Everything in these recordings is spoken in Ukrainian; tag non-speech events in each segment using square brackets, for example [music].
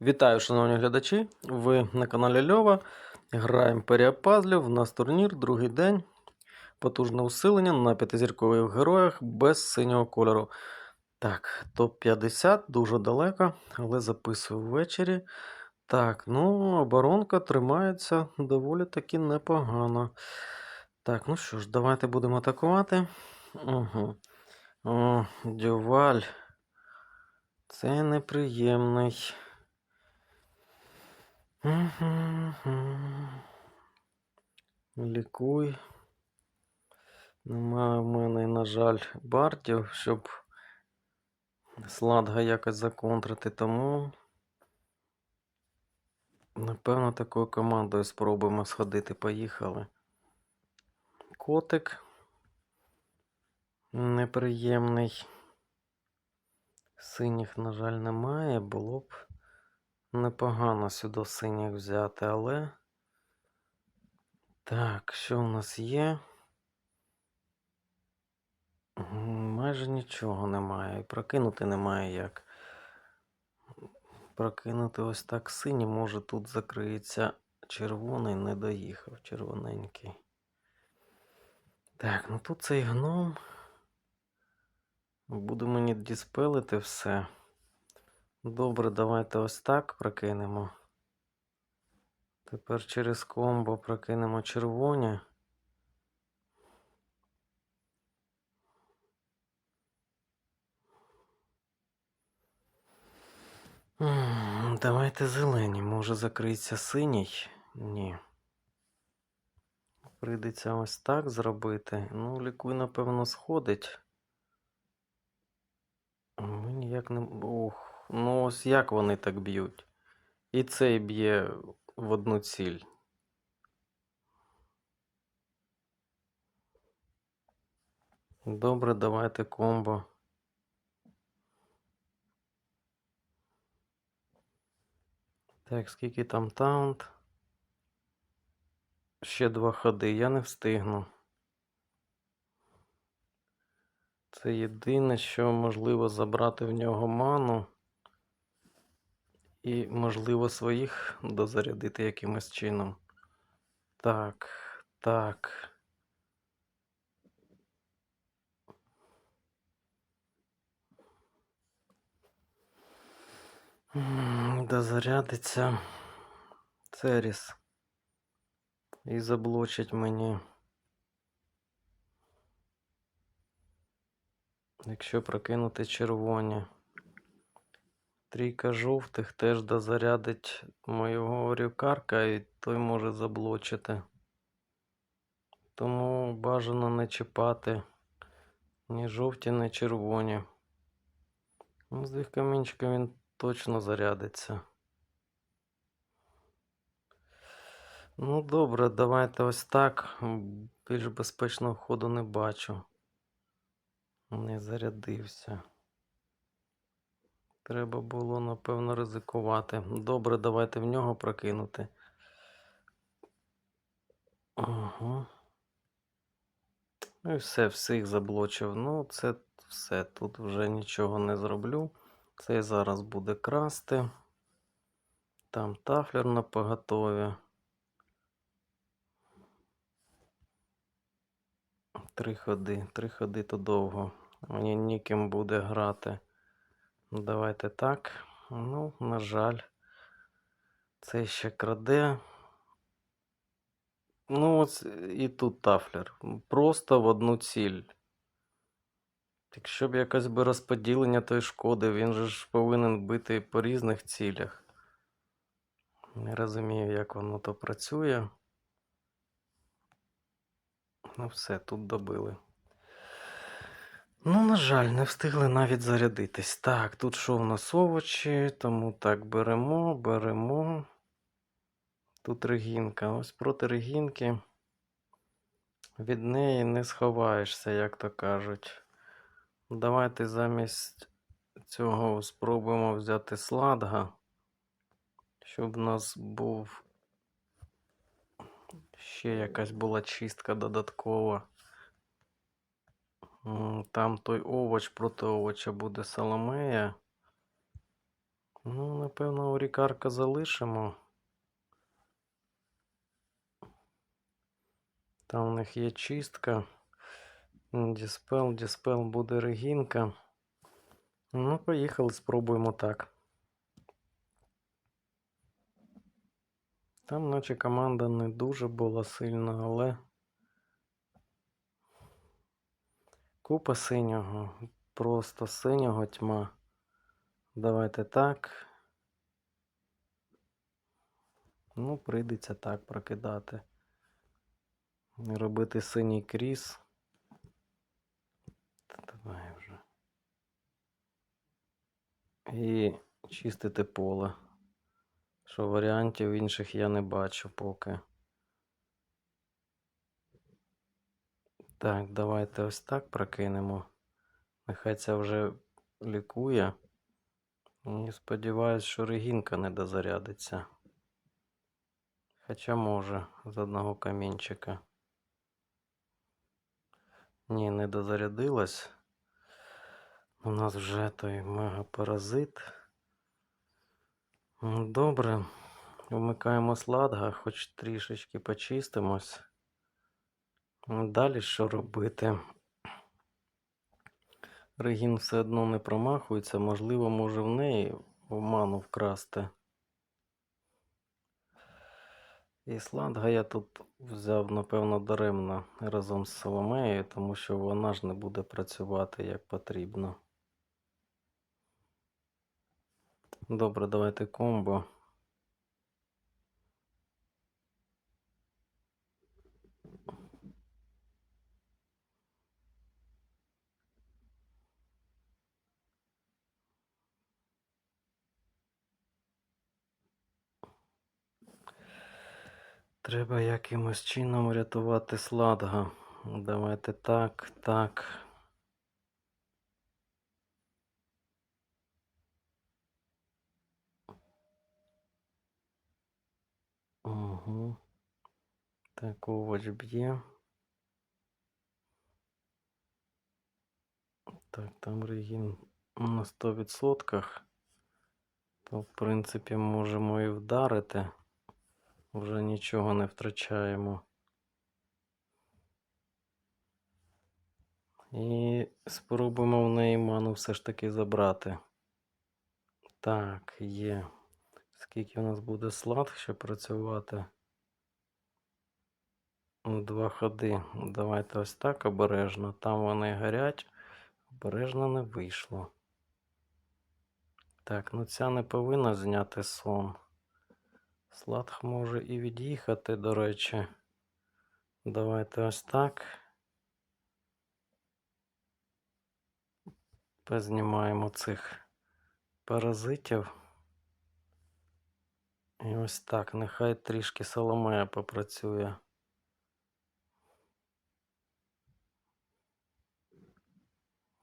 Вітаю, шановні глядачі! Ви на каналі Льова. Граємо Пазлів. У нас турнір, другий день. Потужне усилення на п'ятизіркових героях без синього кольору. Так, топ-50 дуже далеко, але записую ввечері. Так, ну, оборонка тримається доволі таки непогано. Так, ну що ж, давайте будемо атакувати. Угу. О, Дюваль. Це неприємний. Лікуй. Немає в мене, на жаль, бартів, щоб сладга якось законтрити, тому. Напевно, такою командою спробуємо сходити. Поїхали. Котик. Неприємний. Синіх, на жаль, немає. Було б непогано сюди синіх взяти, але. Так, що у нас є? Майже нічого немає. І прокинути немає як. Прокинути ось так синій, може тут закриється червоний, не доїхав, червоненький. Так, ну тут цей гном. Буде мені діспелити все. Добре, давайте ось так прокинемо. Тепер через комбо прокинемо червоні. Давайте зелені. Може закриється синій? Ні. Прийдеться ось так зробити. Ну, лікуй, напевно, сходить. Ми ніяк не. Ух, ну ось як вони так б'ють. І цей б'є в одну ціль. Добре, давайте комбо. Так, скільки там таунт? Ще два ходи, я не встигну. Це єдине, що можливо забрати в нього ману. І, можливо, своїх дозарядити якимось чином. Так, так. Дозарядиться Церіс. І заблочить мені. Якщо прокинути червоні. Трійка жовтих теж дозарядить моєго рюкарка, і той може заблочити. Тому бажано не чіпати ні жовті, ні червоні. Ну, з їх камінчика він точно зарядиться. Ну, добре, давайте ось так. Більш безпечного ходу не бачу. Не зарядився. Треба було, напевно, ризикувати. Добре, давайте в нього прокинути. Ага. Ну і все, всіх заблочив. Ну, це все. Тут вже нічого не зроблю. Цей зараз буде красти. Там тафлер на поготові. Три ходи. Три ходи то довго. Мені ніким буде грати. Давайте так. Ну, на жаль, це ще краде. Ну, ось і тут тафлер. Просто в одну ціль. Якщо б якось би розподілення тої шкоди, він же ж повинен бити по різних цілях. Не розумію, як воно то працює. Ну, все, тут добили. Ну, на жаль, не встигли навіть зарядитись. Так, тут що в нас овочі, тому так беремо, беремо. Тут регінка. Ось проти регінки. Від неї не сховаєшся, як то кажуть. Давайте замість цього спробуємо взяти сладга, щоб у нас був ще якась була чистка додаткова. Там той овоч проти овоча буде Соломея. Ну, напевно, у Рікарка залишимо. Там у них є чистка. Діспел, Діспел буде Регінка. Ну, поїхали, спробуємо так. Там, наче команда не дуже була сильна, але купа синього. Просто синього тьма. Давайте так. Ну, прийдеться так прокидати. Робити синій кріс. Давай вже. І чистити поле. Що варіантів інших я не бачу поки. Так, давайте ось так прокинемо. Нехай це вже лікує. І сподіваюсь, що Регінка не дозарядиться. Хоча може з одного камінчика. Ні, не дозарядилась. У нас вже той мегапаразит. Добре. Вмикаємо сладга, хоч трішечки почистимось. Далі що робити? Регін все одно не промахується, можливо, може в неї в ману вкрасти. І сладга я тут взяв, напевно, даремно разом з Соломеєю, тому що вона ж не буде працювати як потрібно. Добре, давайте комбо. Треба якимось чином рятувати сладга. Давайте так, так. Угу. Так, овоч б'є. Так, там регін на 100%. То, в принципі, можемо і вдарити. Вже нічого не втрачаємо. І спробуємо в неї ману все ж таки забрати. Так, є. Скільки у нас буде слад, щоб працювати? Два ходи. Давайте ось так обережно. Там вони горять. Обережно не вийшло. Так, ну ця не повинна зняти сон. Сладх може і від'їхати, до речі. Давайте ось так. Познімаємо цих паразитів. І ось так. Нехай трішки Соломея попрацює.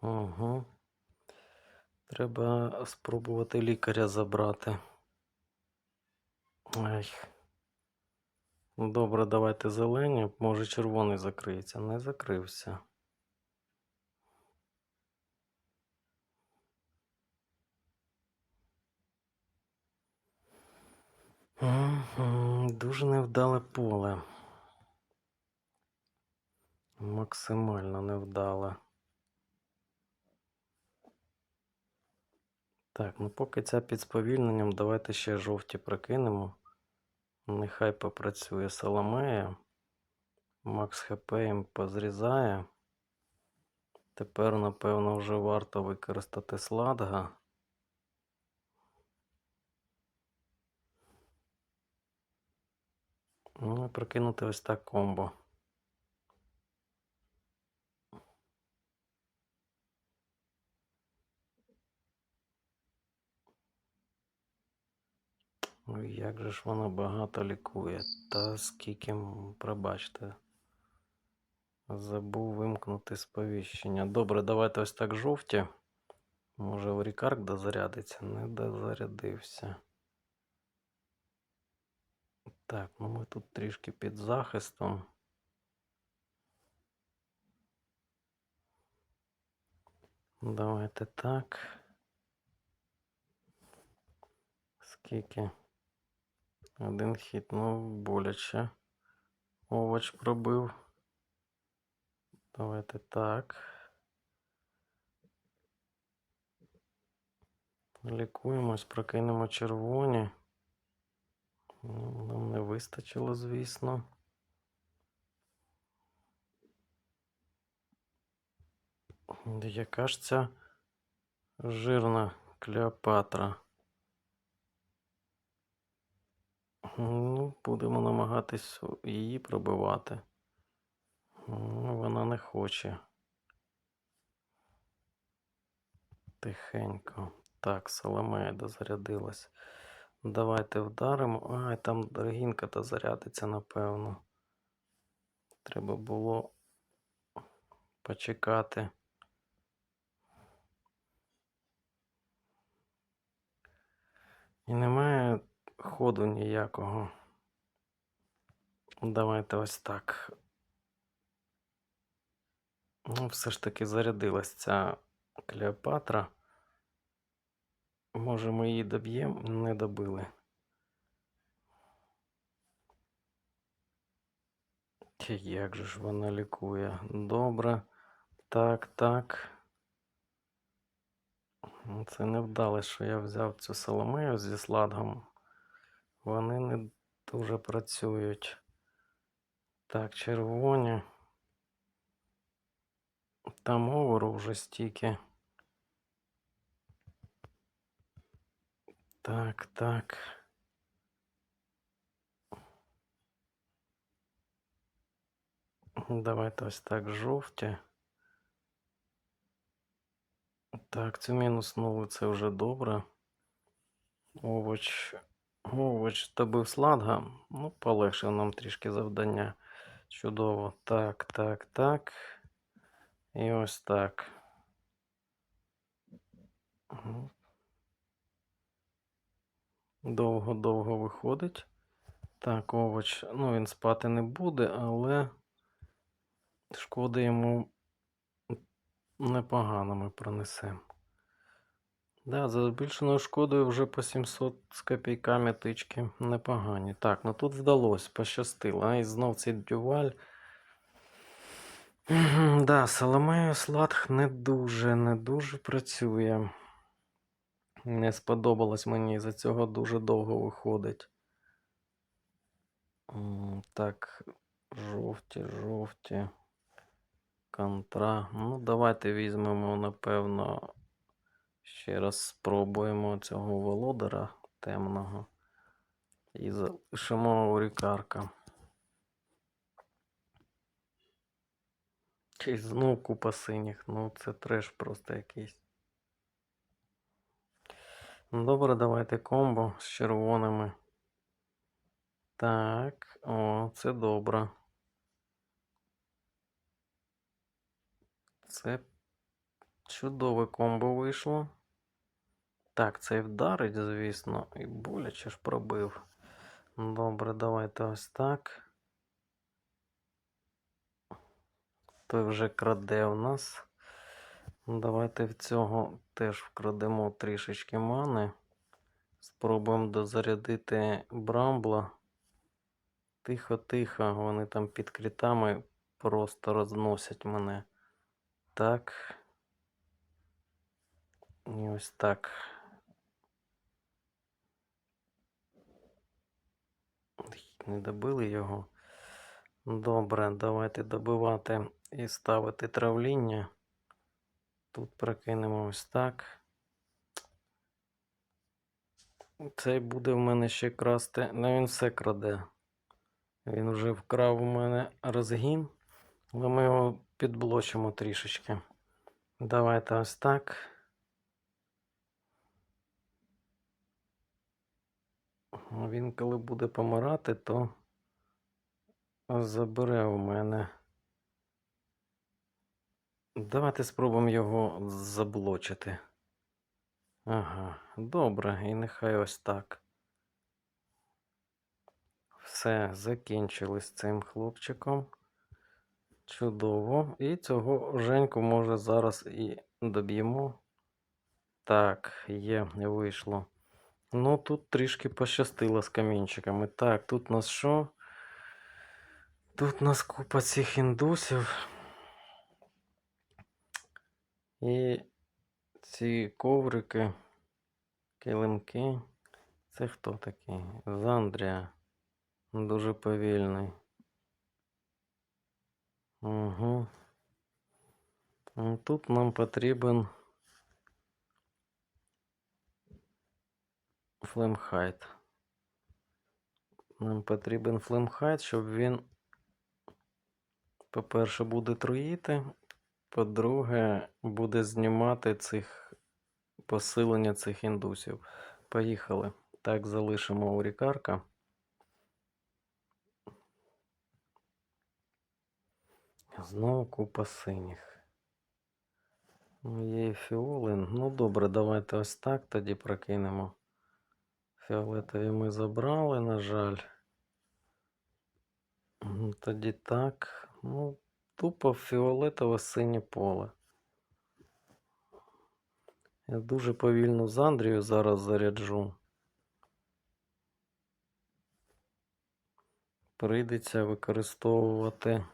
Угу. Треба спробувати лікаря забрати. Ай. Ну, Добре, давайте зелені. Може червоний закриється. Не закрився. Дуже невдале поле. Максимально невдале. Так, ну поки ця під сповільненням, давайте ще жовті прокинемо. Нехай попрацює Соломея. Макс ХП їм позрізає. Тепер, напевно, вже варто використати сладга. Ну і прокинути ось так комбо. Як же ж воно багато лікує. Та скільки, пробачте. Забув вимкнути сповіщення. Добре, давайте ось так жовті. Може, в Рікарк дозарядиться? Не дозарядився. Так, ну ми тут трішки під захистом. Давайте так. Скільки? Один хід, ну, боляче. Овоч пробив. Давайте так. Лікуємось, прокинемо червоні. Ну, Нам не вистачило, звісно. Яка ж ця жирна Клеопатра? Ну, будемо намагатись її пробивати. Вона не хоче. Тихенько. Так, Соломея дозарядилась. Давайте вдаримо. Ай, там Регінка-то зарядиться, напевно. Треба було почекати. І немає ходу ніякого. Давайте ось так. Ну, все ж таки зарядилась ця Клеопатра. Може, ми її доб'ємо? Не добили. Як же ж вона лікує? Добре. Так, так. Це не вдалося, що я взяв цю Соломею зі сладгом. Вони не дуже працюють. Так, червоні. Там оверу вже стільки. Так, так. Давайте ось так жовті. Так, цю мінуснули, це вже добре. Овоч. Овоч добив сладга. Ну, полегшив нам трішки завдання. Чудово. Так, так, так. І ось так. Довго-довго виходить. Так, овоч. Ну, він спати не буде, але шкоди йому непогано ми пронесемо. Да, за збільшеною шкодою вже по 700 з копійками тички непогані. Так, ну тут вдалося, пощастило. І знов цей дюваль. Да, Соломею Сладх не дуже, не дуже працює. Не сподобалось мені, за цього дуже довго виходить. Так, жовті, жовті. Контра. Ну, давайте візьмемо, напевно, ще раз спробуємо цього володара темного. І залишимо Орікарка. Чи знов купа синіх. Ну, це треш просто якийсь. Ну, Добре, давайте комбо з червоними. Так, о, це добре. Це чудове комбо вийшло. Так, цей вдарить, звісно, і боляче ж пробив. Добре, давайте ось так. Той вже краде у нас. Давайте в цього теж вкрадемо трішечки мани. Спробуємо дозарядити Брамбла. Тихо-тихо, вони там під крітами просто розносять мене. Так. І ось так. Не добили його. Добре, давайте добивати і ставити травління. Тут прокинемо ось так. Цей буде в мене ще красти. Ну він все краде. Він вже вкрав у мене розгін, але ми його підблочимо трішечки. Давайте ось так. Він коли буде помирати, то забере у мене. Давайте спробуємо його заблочити. Ага, добре, і нехай ось так. Все, закінчили з цим хлопчиком. Чудово. І цього Женьку може зараз і доб'ємо. Так, є, вийшло. Ну, тут трішки пощастило з камінчиками. Так, тут у нас що? Тут у нас купа цих індусів. І ці коврики, килимки. Це хто такий? Зандрія. Дуже повільний. Угу. Тут нам потрібен флемхайт. Нам потрібен флемхайт, щоб він, по-перше, буде труїти, по-друге, буде знімати цих посилення цих індусів. Поїхали. Так, залишимо у рікарка. Знову купа синіх. Є фіоли. Ну, добре, давайте ось так тоді прокинемо. Фіолетові ми забрали, на жаль. Тоді так. Ну, тупо фіолетове синє поле. Я дуже повільно з Андрію зараз заряджу. Прийдеться використовувати.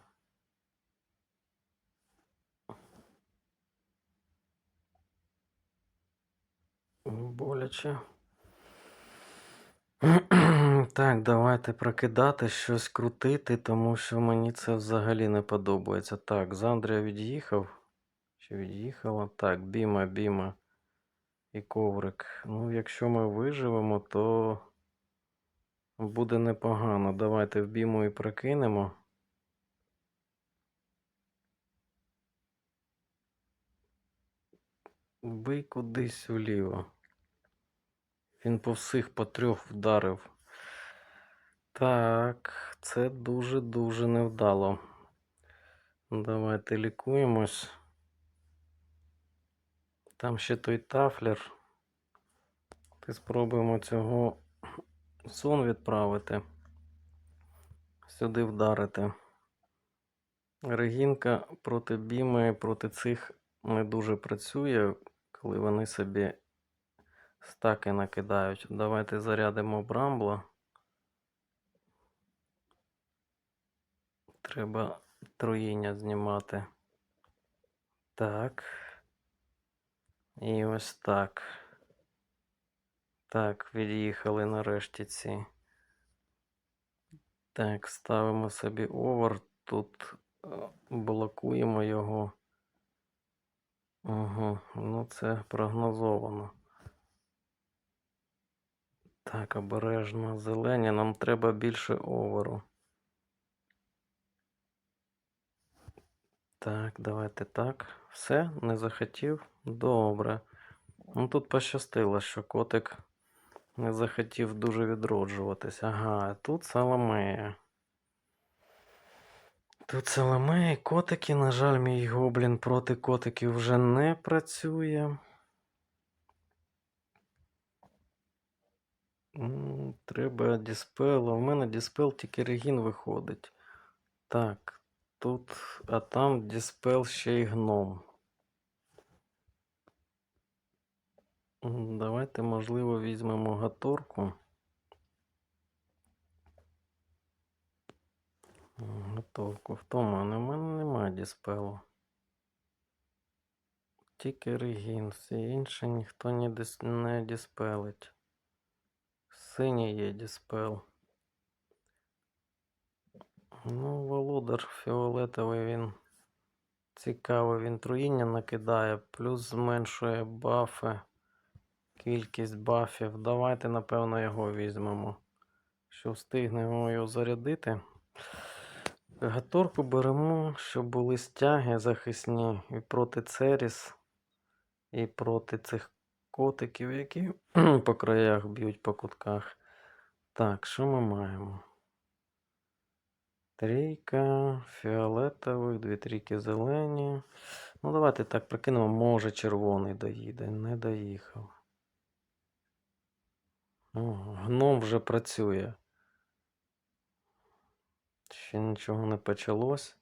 Боляче. [clears throat] Так, давайте прокидати, щось крутити, тому що мені це взагалі не подобається. Так, Зандрія від'їхав. Чи від'їхала? Так, Біма, Біма і коврик. Ну, якщо ми виживемо, то буде непогано. Давайте в Біму і прокинемо. Бий кудись вліво. Він по всіх по трьох вдарив. Так, це дуже-дуже невдало. Давайте лікуємось. Там ще той тафлер. Ти спробуємо цього сон відправити. Сюди вдарити. Регінка проти біми, проти цих не дуже працює, коли вони собі стаки накидають. Давайте зарядимо брамбла. Треба троїння знімати. Так. І ось так. Так, від'їхали нарешті ці. Так, ставимо собі овер. Тут е, блокуємо його. Угу, ну це прогнозовано. Так, обережно зелені. Нам треба більше оверу. Так, давайте так. Все, не захотів. Добре. Ну тут пощастило, що котик не захотів дуже відроджуватись. Ага, тут Саламея. Тут Саламея, котики. На жаль, мій гоблін проти котиків вже не працює. Треба діспел. В мене діспел тільки регін виходить. Так, тут, а там діспел ще й гном. Давайте, можливо, візьмемо гаторку. М, Готовку. В а в мене немає діспелу. Тільки регін, всі інші ніхто не діспелить. Синій є діспел. Ну, володар фіолетовий він цікавий, він труїння накидає, плюс зменшує бафи, кількість бафів. Давайте, напевно, його візьмемо. Що встигнемо його зарядити. Гаторку беремо, щоб були стяги захисні і проти Церіс, і проти цих котиків, які [clears throat] по краях б'ють по кутках. Так, що ми маємо? Трійка, фіолетових, дві трійки зелені. Ну, давайте так прикинемо, може червоний доїде. Не доїхав. О, гном вже працює. Ще нічого не почалось.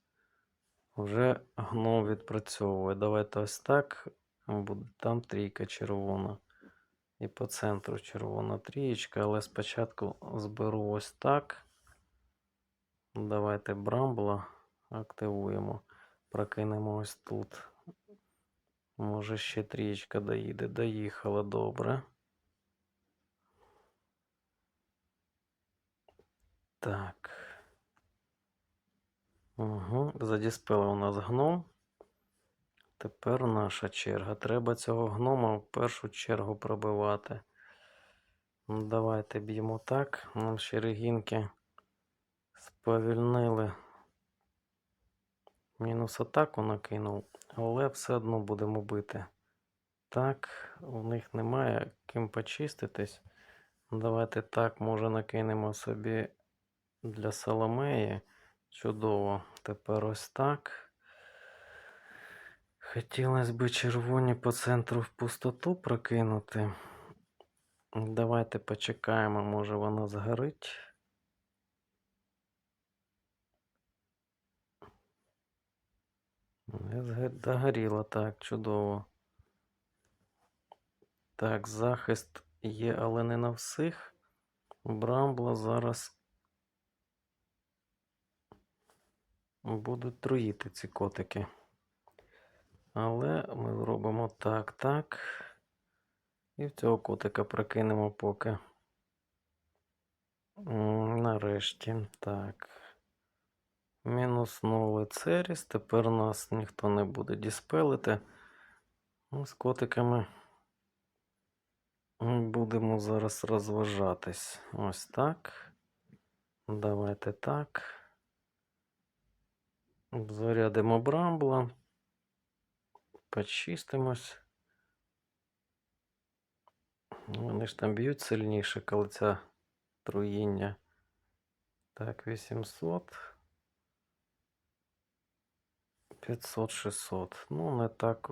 Вже гном відпрацьовує. Давайте ось так. Буде там трійка червона. І по центру червона трієчка, але спочатку зберу ось так. Давайте Брамбла активуємо. Прокинемо ось тут. Може ще трієчка доїде. Доїхала добре. Так. Угу. Задіспела у нас гном. Тепер наша черга. Треба цього гнома в першу чергу пробивати. Ну, давайте б'ємо так. Нам ще регінки сповільнили. Мінус атаку накинув, але все одно будемо бити. Так, у них немає ким почиститись. Давайте так, може, накинемо собі для Соломеї. Чудово. Тепер ось так. Хотілося б червоні по центру в пустоту прокинути. Давайте почекаємо, може вона згорить. Зга- так, чудово. Так, захист є, але не на всіх. Брамбла зараз будуть труїти ці котики. Але ми робимо так, так. І в цього котика прокинемо поки. Нарешті. Так. Мінуснули Церіс. Тепер нас ніхто не буде діспелити. Ну, з котиками будемо зараз розважатись. Ось так. Давайте так. Зарядимо брамбла. Почистимось. Вони ж там б'ють сильніше, коли ця труїння. Так, 800. 500, 600. Ну, не так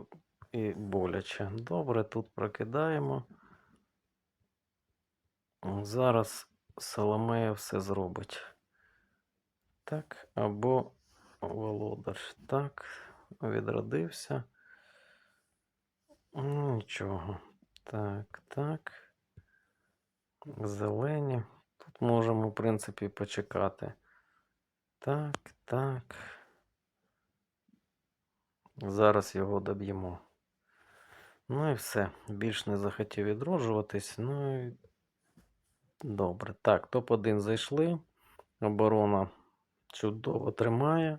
і боляче. Добре, тут прокидаємо. Зараз Соломея все зробить. Так, або володар. Так, відродився. Нічого. Так, так. Зелені. Тут можемо, в принципі, почекати. Так, так. Зараз його доб'ємо. Ну і все. Більш не захотів відроджуватись. Ну і добре. Так, топ-1 зайшли. Оборона чудово тримає.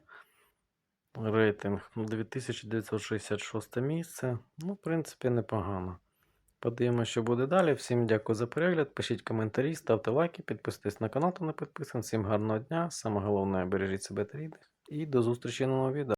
Рейтинг 2966 місце. Ну, в принципі, непогано. Подивимося, що буде далі. Всім дякую за перегляд. Пишіть коментарі, ставте лайки, підписуйтесь на канал, хто не підписаний. Всім гарного дня. Саме головне, бережіть себе та рідних. І до зустрічі на новому відео.